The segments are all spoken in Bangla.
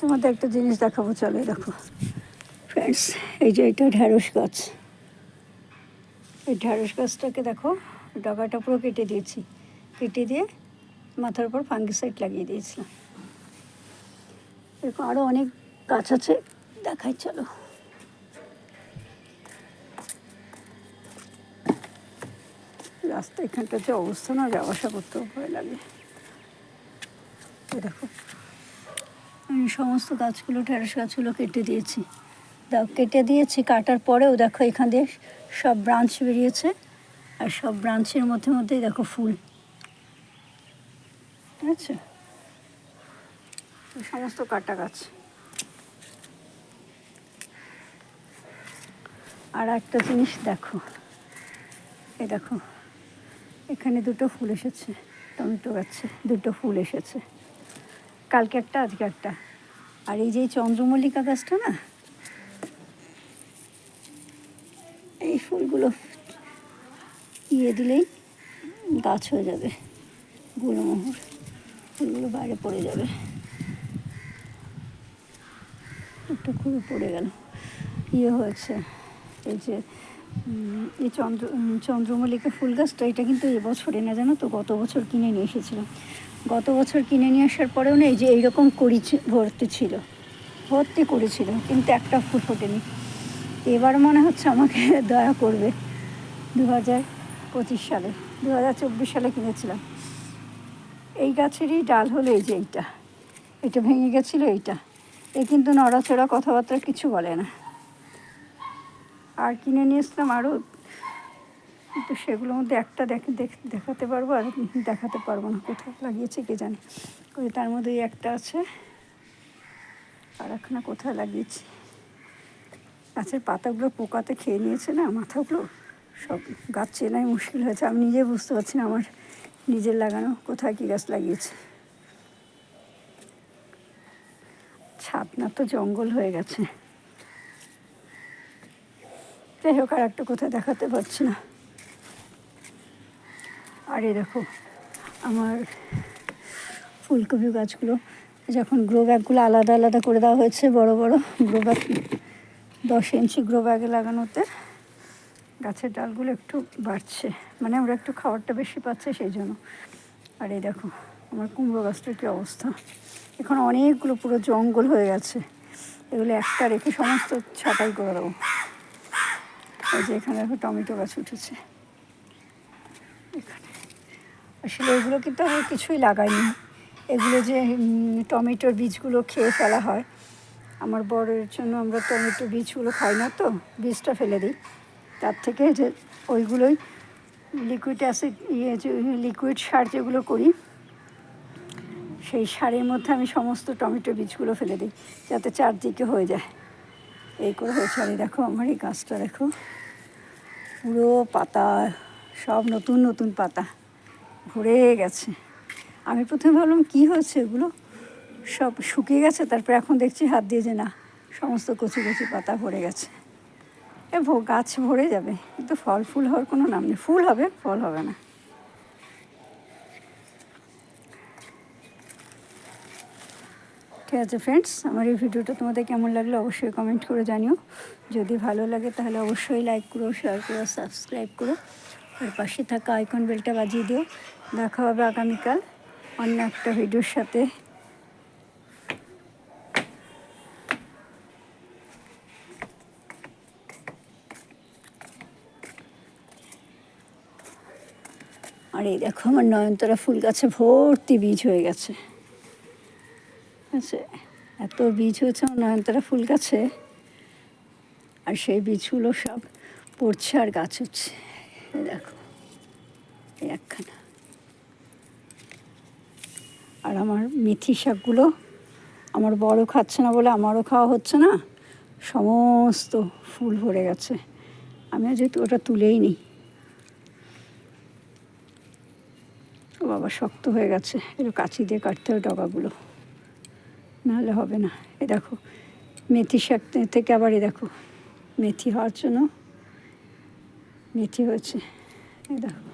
তোমাদের একটা জিনিস দেখাবো, চলো দেখো। ফ্রেন্ডস এই যে এটা ঢ্যাঁড়স গাছ। এই ঢ্যাঁড়স গাছটাকে দেখো, ডগাটা পুরো কেটে দিয়েছি। কেটে দিয়ে মাথার উপর ফাঙ্গিসাইড লাগিয়ে দিয়েছিলাম। এরকম আরও অনেক গাছ আছে, দেখাই, চলো। রাস্তা এখানটা যে অবস্থা না যাওয়া আসা করতেও ভয় লাগে। দেখো। আমি সমস্ত গাছগুলো, ঢেঁড়স গাছগুলো কেটে দিয়েছি। দাও, কেটে দিয়েছি, কাটার পরেও দেখো এখান দিয়ে সব ব্রাঞ্চ বেরিয়েছে। আর সব ব্রাঞ্চের মধ্যে মধ্যেই দেখো ফুল। ঠিক আছে? সমস্ত কাটা গাছ। আর একটা জিনিস দেখো। এ দেখো, এখানে দুটো ফুল এসেছে, টমেটো গাছে, দুটো ফুল এসেছে। কালকে একটা, আজকে একটা। আর এই যে চন্দ্রমল্লিকা গাছটা না, এই ফুলগুলো ইয়ে দিলেই গাছ হয়ে যাবে গুলমোহর ফুলগুলো বাইরে পড়ে যাবে। একটু খুবই পড়ে গেল। ইয়ে হয়েছে, এই যে এই চন্দ্র চন্দ্রমল্লিকা ফুল গাছটা, এটা কিন্তু এবছরে না জানো তো, গত বছর কিনে নিয়ে এসেছিলাম। গত বছর কিনে নিয়ে আসার পরেও না এই যে এইরকম করি ভর্তি ছিল। ভর্তি করেছিল, কিন্তু একটা ফুল ফোটেনি। এবার মনে হচ্ছে আমাকে দয়া করবে। দু হাজার পঁচিশ সালে দু হাজার চব্বিশ সালে কিনেছিলাম। এই গাছেরই ডাল হলো এই যে এইটা। এটা ভেঙে গেছিল এইটা। এ কিন্তু নড়াচড়া কথাবার্তা কিছু বলে না। আর কিনে নিয়ে এসলাম আরও কিন্তু সেগুলোর মধ্যে একটা দেখ- দেখ- দেখাতে পারব আর দেখাতে পারব না, কোথায় লাগিয়েছে কে জানে। ওই তার মধ্যে একটা আছে। আর একখানা কোথায় লাগিয়েছি? গাছের পাতাগুলো পোকাতে খেয়ে নিয়েছে না মাথাগুলো? সব গাছ চেনাই মুশকিল হয়েছে, আমি নিজে বুঝতে পারছি না আমার নিজের লাগানো কোথায় কী গাছ লাগিয়েছে। ছাদ না তো জঙ্গল হয়ে গেছে। যাই হোক, আর একটা কোথায় দেখাতে পারছি না। আর এই দেখো, আমার ফুলকপি গাছগুলো, যখন গ্রো ব্যাগগুলো আলাদা আলাদা করে দেওয়া হয়েছে, বড় বড় গ্রো ব্যাগ দশ ইঞ্চি গ্রো ব্যাগে লাগানোতে, গাছের ডালগুলো একটু বাড়ছে মানে আমরা একটু খাবারটা বেশি পাচ্ছে সেই জন্য। আর এই দেখো, আমার কুমড়ো গাছটার কী অবস্থা? এখন অনেকগুলো পুরো জঙ্গল হয়ে গেছে। এগুলো একটা রেখে সমস্ত ছাটাই করে দেবো। এই যে এখানে দেখো টমেটো গাছ উঠেছে। এখানে। আসলে এগুলো কিন্তু আমি কিছুই লাগাইনি। এগুলো যে টমেটোর বীজগুলো খেয়ে ফেলা হয়। আমার বড়ের জন্য আমরা টমেটো বীজগুলো খাই না তো, বীজটা ফেলে দিই। তার থেকে যে ওইগুলোই লিকুইড অ্যাসিড ইয়ে যে লিকুইড সার যেগুলো করি, সেই সারের মধ্যে আমি সমস্ত টমেটো বীজগুলো ফেলে দিই, যাতে চারদিকে হয়ে যায়। এই করে হয়েছে। এই দেখো আমার এই গাছটা, দেখো। পুরো পাতা, সব নতুন নতুন পাতা। ভরে গেছে। আমি প্রথমে ভাবলাম, কী হয়েছে এগুলো? সব শুকিয়ে গেছে, তারপর এখন দেখছি হাত দিয়ে যে না, সমস্ত কচি কচি পাতা ভরে গেছে। এ গাছ ভরে যাবে, কিন্তু ফল ফুল হওয়ার কোনো নাম নেই। ফুল হবে, ফল হবে না। ঠিক আছে ফ্রেন্ডস আমার এই ভিডিওটা তোমাদের কেমন লাগল অবশ্যই কমেন্ট করে জানিও। যদি ভালো লাগে তাহলে অবশ্যই লাইক করো শেয়ার করো সাবস্ক্রাইব করো। আর পাশে থাকা আইকন বেলটা বাজিয়ে দিও। দেখা হবে আগামীকাল অন্য একটা ভিডিওর সাথে। আর এই দেখো আমার নয়নতারা ফুল গাছে ভর্তি বীজ হয়ে গেছে। আছে? এত বীজ হয়েছে আমার নয়নতারা ফুল গাছে। আর সেই বীজগুলো সব পড়ছে আর গাছ হচ্ছে। দেখো একখানা। আর আমার মেথি শাকগুলো আমার বড় খাচ্ছে না বলে আমারও খাওয়া হচ্ছে না। সমস্ত ফুল ভরে গেছে। আমি যেহেতু ওটা তুলেই নিই ও বাবা, শক্ত হয়ে গেছে। একটু কাঁচি দিয়ে কাটতে হবে ডগাগুলো। নাহলে হবে না। এ দেখো, মেথি শাক থেকে আবার এ দেখো, মেথি হওয়ার জন্য মেথি হয়েছে। এই দেখো।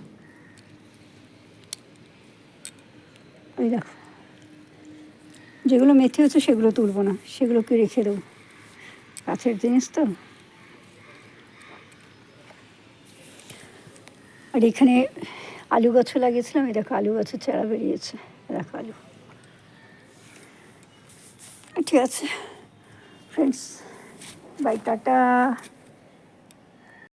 এই দেখো। যেগুলো মেথি হচ্ছে সেগুলো তুলবো না, সেগুলোকে রেখে দেবো। কাছের জিনিস তো। আর এখানে আলু গাছও লাগিয়েছিলাম, এই দেখো আলু গাছের চারা বেরিয়েছে। দেখো আলু। ঠিক আছে। Friends bye tata.